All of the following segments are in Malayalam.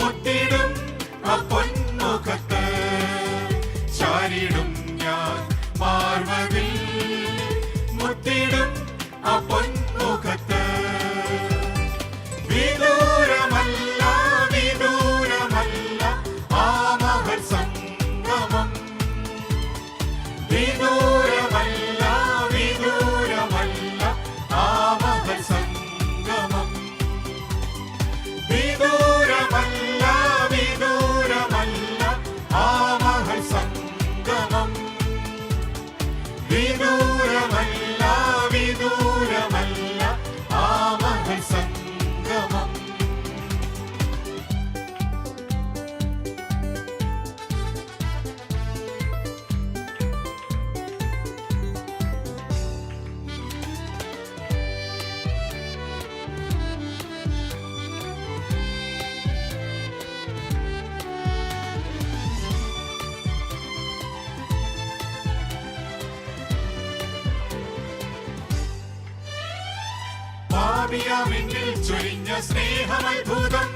മുത്തിടും ആ ഞാൻ മാർവതിൽ മുത്തിടും പാപിയാമെങ്കിൽ ചൊരിഞ്ഞ സ്നേഹമത്ഭുതം.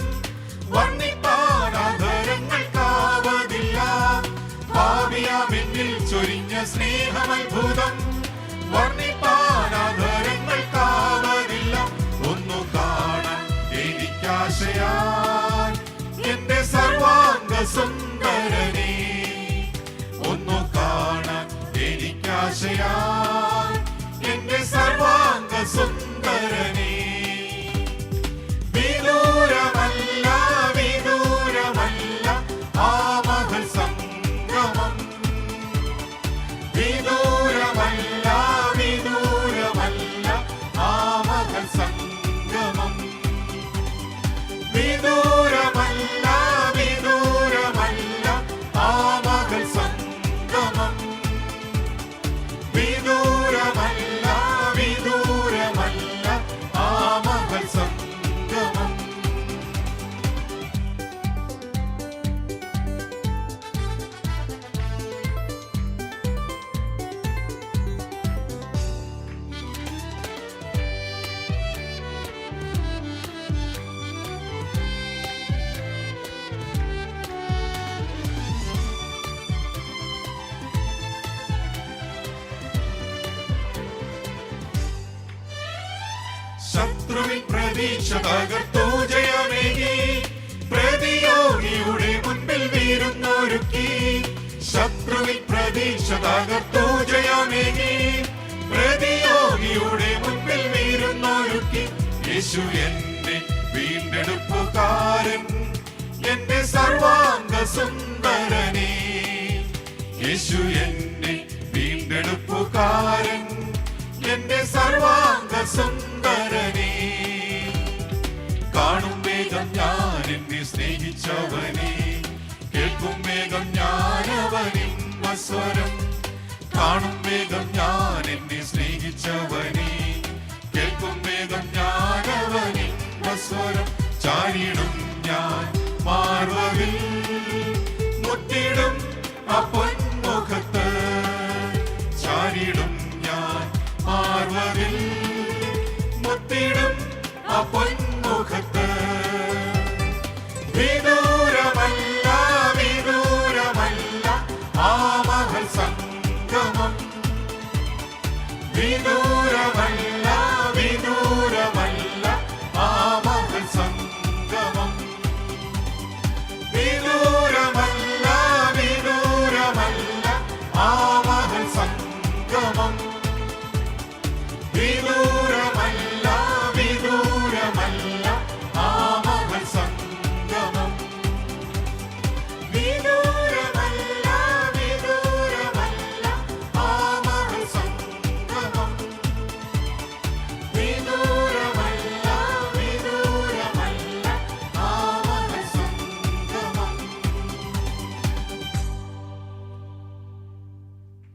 വർണിപ്പാനാധരങ്ങൾക്കാവതില്ല ഭാവിയാമെങ്കിൽ ചൊരിഞ്ഞ സ്നേഹമത്ഭുതം. വർണിപ്പാനാധരങ്ങൾക്കാവതില്ല ഒന്നു കാണാൻ എനിക്കാശയാൻ. എന്റെ സർവാംഗ സുന്ദരനെ ഒന്നു കാണാൻ എനിക്കാശയാൻ. ശത്രുവിൻ പ്രതീക്ഷ തകർത്തു ജയമേകി. പ്രതിയോഗിയുടെ മുൻപിൽ വീരുന്നൊരുക്കി. ശത്രുവിൻ പ്രതീക്ഷ തകർത്തു ജയമേകി. പ്രതിയോഗിയുടെ മുൻപിൽ വീരുന്നൊരുക്കി. യേശു എന്റെ വീണ്ടെടുപ്പുകാരൻ എന്റെ സർവാംഗ സുന്ദരനേ യേശു എന്നെ വീണ്ടെടുപ്പുകാരൻ. കേൾക്കും വേഗം ഞാൻ അവനിൻ സ്വരം കാണും വേഗം ഞാൻ എന്നെ സ്നേഹിച്ചവനെ വിദൂരമല്ല വിദൂരമല്ല ആ സംഗമം. വിദൂരമല്ല വിദൂരമല്ല ആ സംഗമം.